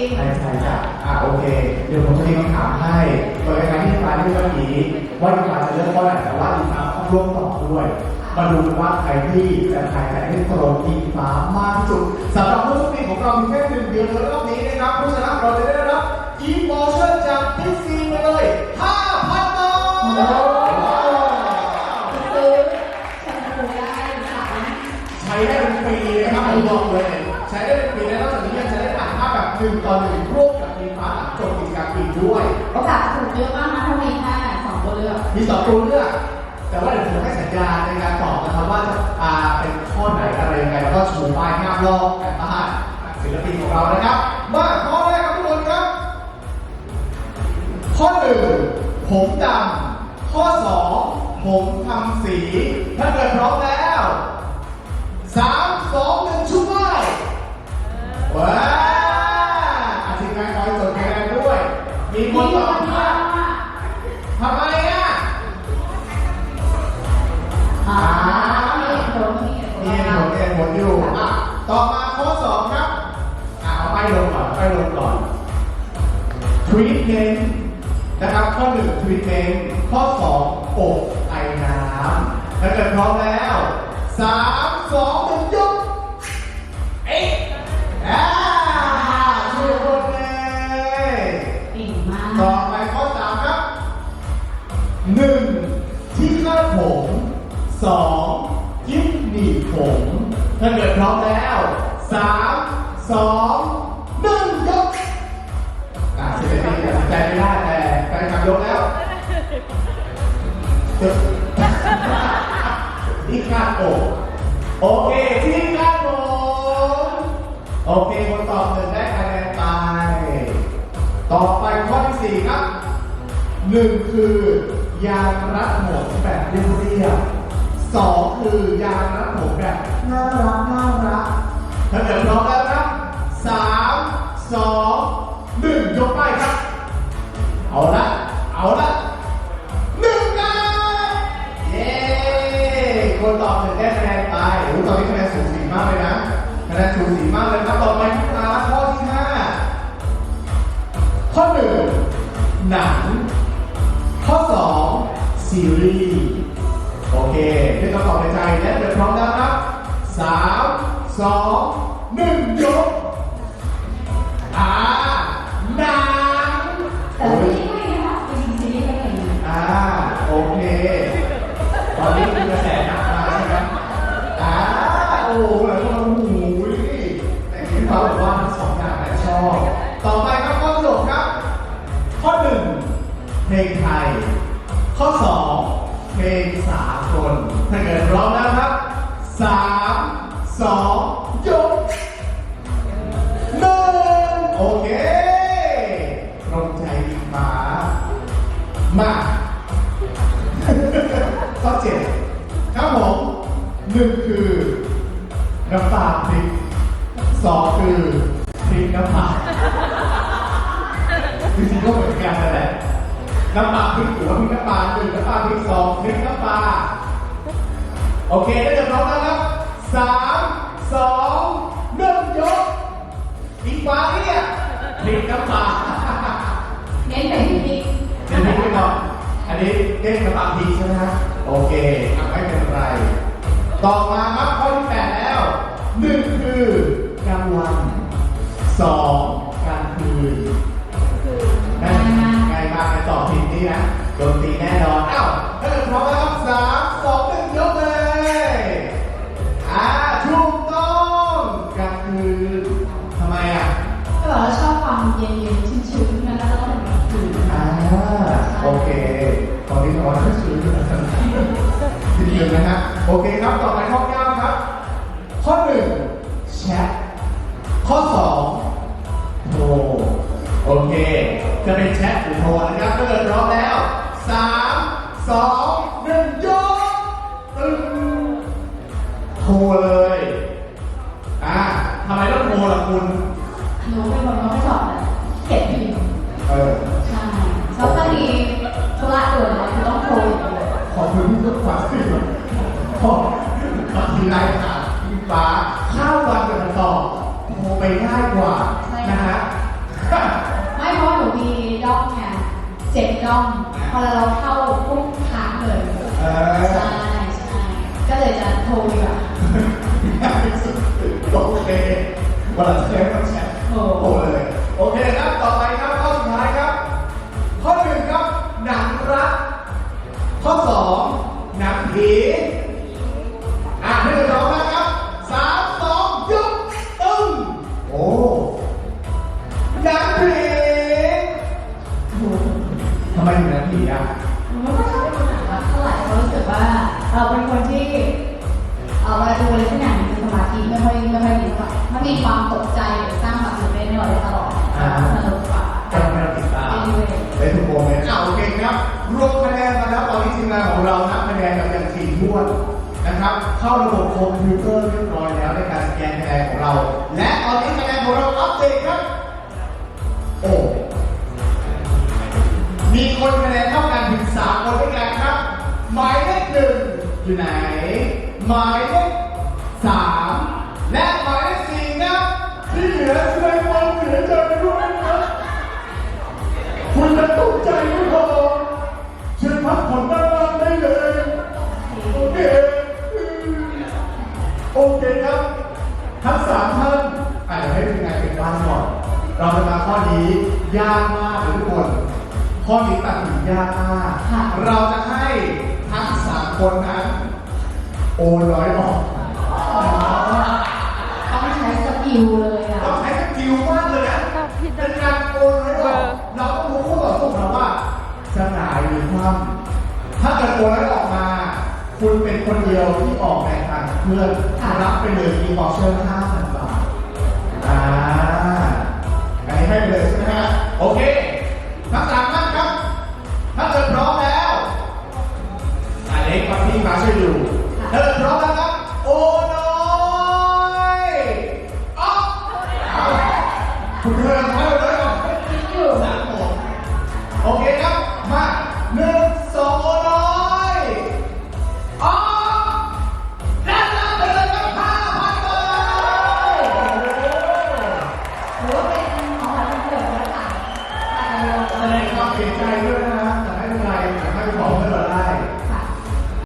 ริงใช่ใช่จ้ะอะโอเค เดี๋ยวผมจะมีคำถามให้โดยการที่ฟ้าที่เมื่อกี้ว่าฟ้าจะเลือกข้อไหนแต่ว่าอีฟ้าต้องร่วมตอบด้วย มาดูกันว่าใครที่จะทายแต่ให้ตรงอีฟ้ามากที่สุดสำหรับผู้โชคดีของเรามีแค่หนึ่งเดียวในรอบนี้นะครับผู้ชนะเราจะได้รับอีโมชั่นจากพิซซีไปเลย5,000บาทซื้อแชมพูได้ค่ะใช้ได้เป็นปีนะครับผมบอกเลย หนึ่งต่อหนึ่งร่วมกับทีมฟ้าหลังจบกิจกรรมปีด้วยโอกาสถูกเยอะมากนะถ้ามีแค่สองตัวเลือกมีสองตัวเลือกแต่ว่าเดี๋ยวผมจะให้สัญญาณในการตอบนะครับว่าจะอ่าเป็นข้อไหนอะไรยังไงแล้วก็ชูป้ายห้ามลอกกันบ้านศิลปินของเรานะครับมาข้อแรกครับทุกคนครับ ข้อหนึ่งผมดำข้อสองผมทำสี ถ้าเกิดพร้อมแล้วสามสองหนึ่งชุบไม้ว้าอา อยู่อะต่อมาข้อสองครับอะเอาไปลงก่อนไปลงก่อนทวีตเมนนะครับข้อหนึ่งทวีตเมนข้อสองอบไอน้ำถ้าเกิดพร้อมแล้วสามสองหนึ่งย ถ้าเกิดพร้อมแล้วสามสองหนึ่งยกอ่าศิลปินตัดสินใจไม่ได้แต่แฟนคลับยกแล้วที่คาดผมโอเคที่คาดผมโอเคคนตอบหนึ่งได้คะแนนไป ต่อไปข้อที่สี่ครับหนึ่งคือยางรัดผมแบบเรียบ คือยางรัดผมแบบน่ารักน่ารักถ้าเกิดพร้อมแล้วครับสามสองหนึ่งยกไปครับ เอาละ เอาละหนึ่งกันเย้คนตอบหนึ่งได้คะแนนไปโอ้โหตอนนี้คะแนนสูสีมากเลยนะคะแนนสูสีมากเลยครับต่อไปที่มาข้อที่ห้าข้อหนึ่งหนัง ข้อสองซีรีส์ โอเคเรียกคำตอบในใจและเดี๋ยวพร้อมแล้วครับสามสองหนึ่งยกอาหนังแต่ไม่ใช่ไม่นะคะจริงๆซีรีส์ก็เก่งนะอ่าโอเค ตอนนี้คือกระแสหนักมาใช่ไหมอ่าโอ้โหหลายคนโอ้โหแต่ที่เขาบอกว่าสองอย่างแหละชอบ ต่อไปครับข้อสรุปครับ ข้อหนึ่งเพลงไทย ข้อสอง เพลงสากลถ้าเกิดพร้อมแล้วครับสามสองยกหนึ่งโอเคตรงใจดีมามาข้อเจ็ดครับผมหนึ่งคือน้ำตาพริกสองคือพริกน้ำปลาจริงๆก็เหมือนกันนั่นแหละ น้ำปลาพริกหรือว่าพริกน้ำปลาหนึ่งน้ำปลาพริกสองพริกน้ำปลาโอเคได้จะพร้อมแล้วครับสามสองหนึ่งยกอีกฟ้าเนี่ยพริกน้ำปลาเน้นไปที่พริกเดี๋ยวนี้ไปก่อนอันนี้เล่นน้ำปลาพริกใช่ไหมฮะโอเคไม่เป็นไร ต่อมาครับข้อที่แปดแล้วหนึ่งคือกลางวันสอง ตอนนี้ตอนนี้ชื่อทีเดียวนะฮะโอเคครับต่อไปข้อเก้าครับ ข้อหนึ่งแชทข้อสองโทรโอเค จะเป็นแชทหรือโทรนะะ ไม่เพราะหนูมีด้อมเนี่ยเจ็ดด้อมพอเราเข้าปุ๊บค้างเลยเใช่ใช่ก็เลยจะโทรดีกว่าโอเควันหลังจะได้ไม่ช็คโทรโอ้เลยโอเคครับ ต่อไปครับข้อสุดท้ายครับ ข้อหนึ่งครับ หนังรัก ข้อสองหนังผีอ่าให้เราลองนะครับสามสองยกตึ้งโอ้ มีความตกใจหรือสร้างความตื่นเต้นให้เราได้ตลอดอ่า สนุกกว่าก็ทำให้เราติดตามได้ทุกโมเมนต์อะโอเคครับรวมคะแนนมาแล้วตอนนี้ทีมงานของเรานับคะแนนกันอย่างถี่ถ้วนนะครับ เข้าระบบคอมพิวเตอร์เรียบร้อยแล้วในการสแกนคะแนนของเรา และตอนนี้คะแนนของเราอัปเดตครับ โอ้มีคนคะแนนเท่ากันถึงสามคนด้วยกันครับ หมายเลขหนึ่งอยู่ไหน หมายเลขสามและหมายเลขสี่ครับ ที่เหลือแสดงความเสียใจด้วยนะครับคุณจะตกใจไม่พอเชิญพักผ่อนด้านล่างได้เลย โอเค โอเคครับ ทั้งสามท่านอาจจะให้ทีมงานเป็นบ้านก่อน เราจะมาข้อนี้ยากมากเลยทุกคน ข้อนี้ตัดสินยากมากค่ะเราจะให้ทั้งสามคนนั้นโอนร้อยออก เพื่อนรับไปเลยมีบอกเชิญ5,000บาทอ่าอันนี้ให้ไปเลยใช่ไหมฮะโอเคทั้งามนั้นครับ ถ้าเกิดพร้อมแล้วอาเล็กครัพี่มาช่วยดู